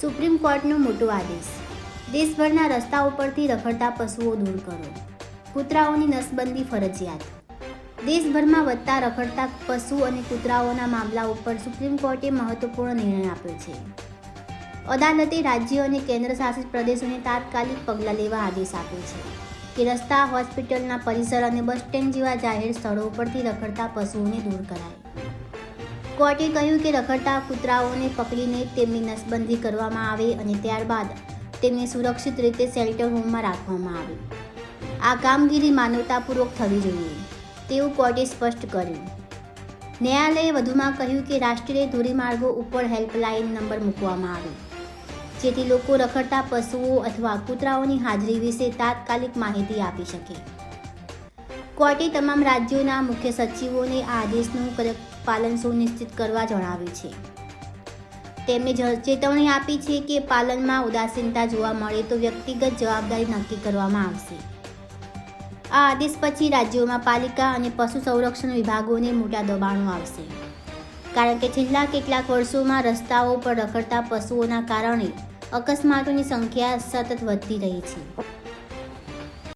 Supreme કોર્ટનો મોટો આદેશ. દેશભરના રસ્તા ઉપરથી રખડતા પશુઓ દૂર કરો. કૂતરાઓની નસબંધી ફરજિયાત. દેશભરમાં વધતા રખડતા પશુ અને કૂતરાઓના મામલા ઉપર સુપ્રીમ કોર્ટે મહત્વપૂર્ણ નિર્ણય આપ્યો છે. અદાલતે રાજ્યો અને કેન્દ્ર શાસિત પ્રદેશોને તાત્કાલિક પગલાં લેવા આદેશ આપ્યો છે કે રસ્તા, હોસ્પિટલના પરિસર અને બસ સ્ટેન્ડ જેવા જાહેર સ્થળો ઉપરથી રખડતા પશુઓને દૂર કરાય. કોર્ટે કહ્યું કે રખડતા કૂતરાઓને પકડીને તેમની નસબંધી કરવામાં આવે અને ત્યારબાદ તેમને સુરક્ષિત રીતે શેલ્ટર હોમમાં રાખવામાં આવે. આ કામગીરી માનવતાપૂર્વક થવી જોઈએ, તેવું કોર્ટે સ્પષ્ટ કર્યું. ન્યાયાલયે વધુમાં કહ્યું કે રાષ્ટ્રીય ધોરીમાર્ગો ઉપર હેલ્પલાઇન નંબર મૂકવામાં આવે, જેથી લોકો રખડતા પશુઓ અથવા કૂતરાઓની હાજરી વિશે તાત્કાલિક માહિતી આપી શકે. કોર્ટે તમામ રાજ્યોના મુખ્ય સચિવોને આ આદેશનું કડક પાલન સુનિશ્ચિત કરવા જણાવ્યું છે. તેમણે ચેતવણી આપી છે કે પાલનમાં ઉદાસીનતા જોવા મળે તો વ્યક્તિગત જવાબદારી નક્કી કરવામાં આવશે. આ આદેશ પછી રાજ્યોમાં પાલિકા અને પશુ સંરક્ષણ વિભાગોને મોટા દબાણો આવશે. કારણ કે છેલ્લા કેટલાક વર્ષોમાં રસ્તાઓ પર રખડતા પશુઓના કારણે અકસ્માતોની સંખ્યા સતત વધતી રહી છે.